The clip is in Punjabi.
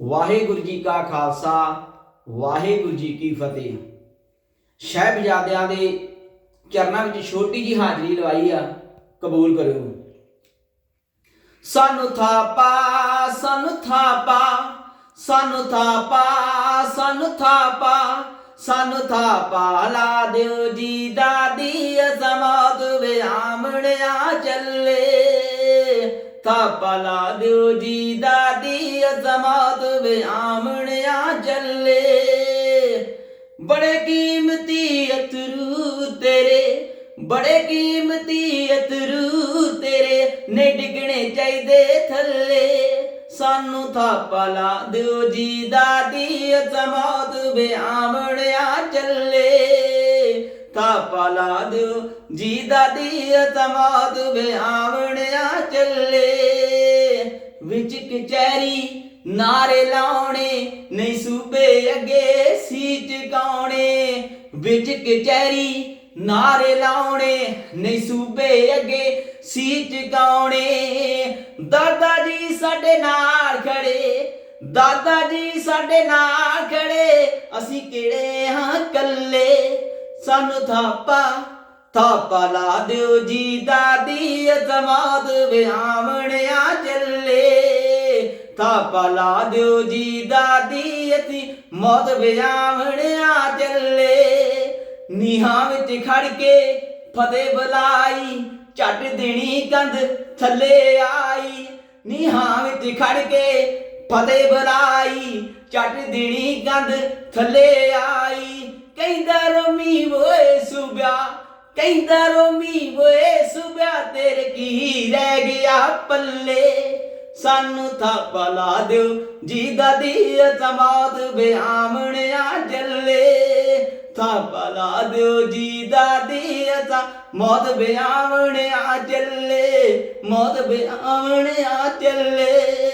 ਵਾਹਿਗੁਰੂ ਜੀ ਕਾ ਖਾਲਸਾ, ਵਾਹਿਗੁਰੂ ਜੀ ਕੀ ਫਤਿਹ। ਸ਼ਹਿਬਜ਼ਾਦਿਆਂ ਦੇ ਚਰਨਾਂ ਵਿੱਚ ਛੋਟੀ ਜੀ ਹਾਜ਼ਰੀ ਲਵਾਈ ਆ, ਕਬੂਲ ਕਰਿਓ। ਸਾਨੂੰ ਥਾਪਾ ਸਾਨੂੰ ਥਾਪਾ ਸਾਨੂੰ ਥਾਪਾ ਸਾਨੂੰ ਥਾਪਾ ਸਾਨੂੰ ਥਾਪਾ ਲਾ ਦਿਓ ਜੀ ਦਾਦੀ ਅਜ਼ਮਾਤ ਵੇ ਆਮਣਿਆ ਚੱਲੇ। ਥਾਪਾ ਲਾ ਦਿਓ ਜੀ ਦਾਦੀ ਅਜ਼ਮਾਤ ਵੇ ਆਮਣਿਆ ਚੱਲੇ। ਬੜੇ ਕੀਮਤੀ ਅਤਰੂ ਤੇਰੇ, ਬੜੇ ਕੀਮਤੀ ਅਤਰੂ ਤੇਰੇ ਨੇ ਡਿੱਗਣੇ ਚਾਹੀਦੇ ਥੱਲੇ। ਸਾਨੂੰ ਥਾਪਾ ਲਾ ਦਿਓ ਜੀ ਦਾਦੀ ਅਜ਼ਮਾਤ ਵੇ ਆਮਣਿਆ ਚੱਲੇ। ਥਾਪਾ ਲਾ ਦਿਓ ਜੀ ਦਾਦੀ ਅਜ਼ਮਾਤ ਵੇ ਆਮਣਿਆ ਚੱਲੇ। ਵਿੱਚ ਕਚਹਿਰੀ ਨਾਰੇ ਲਾਉਣੇ, ਨਹੀਂ ਸੂਬੇ ਅੱਗੇ ਸੀ ਚਕਾਉਣੇ ਵਿੱਚ ਕਚਹਿਰੀ ਨਾਰੇ ਲਾਉਣੇ, ਨਹੀਂ ਸੂਬੇ ਅੱਗੇ ਸੀ ਚਕਾਉਣੇ ਦਾਦਾ ਜੀ ਸਾਡੇ ਨਾਲ ਖੜੇ, ਦਾਦਾ ਜੀ ਸਾਡੇ ਨਾਲ ਖੜੇ, ਅਸੀਂ ਕਿਹੜੇ ਹਾਂ ਕੱਲੇ ਸਾਨੂੰ ਥਾਪਾ ਥਾਪਾ ਲਾ ਦਿਓ ਜੀ ਦਾਦੀ ਅਜ਼ਮਾਦ ਵਿਆਵਣਿਆ ਚੱਲੇ। ਥਾਪਾ ਲਾ ਦਿਓ ਜੀ ਦਾਦੀ ਅਸੀਂ ਮੌਤ ਵਿਆਵਣਿਆ ਚੱਲੇ। ਨੀਹਾਂ ਵਿੱਚ ਖੜ ਕੇ ਫਤਿਹ ਬੁਲਾਈ, ਝੱਟ ਦੇਣੀ ਕੰਧ ਥੱਲੇ ਆਈ। ਨੀਹਾਂ ਵਿੱਚ ਖੜ ਕੇ ਫਤਿਹ ਬੁਲਾਈ, ਝੱਟ ਦੇਣੀ ਕੰਧ ਥੱਲੇ ਆਈ। ਸੁਬਿਆ ਕਹਿੰਦਾ ਰੋਮੀ ਵੋਏ ਸੁਬਿਆ ਤੇਰੇ ਕੀ ਰਹਿ ਗਿਆ ਪੱਲੇ। ਸਾਨੂੰ ਥਾਪਾ ਲਾ ਦਿਓ ਜੀ ਦਾਦੀ ਅਜ਼ਮਾਤ ਬਿਆਮਣਿਆ ਜੱਲੇ। ਥਾਪਾ ਲਾ ਦਿਓ ਜੀ ਦਾਦੀ ਅਜ਼ਾ ਮੌਤ ਬਿਆਮਣਿਆ ਜੱਲੇ। ਮੌਤ ਬਿਆਮਣਿਆ ਜੱਲੇ।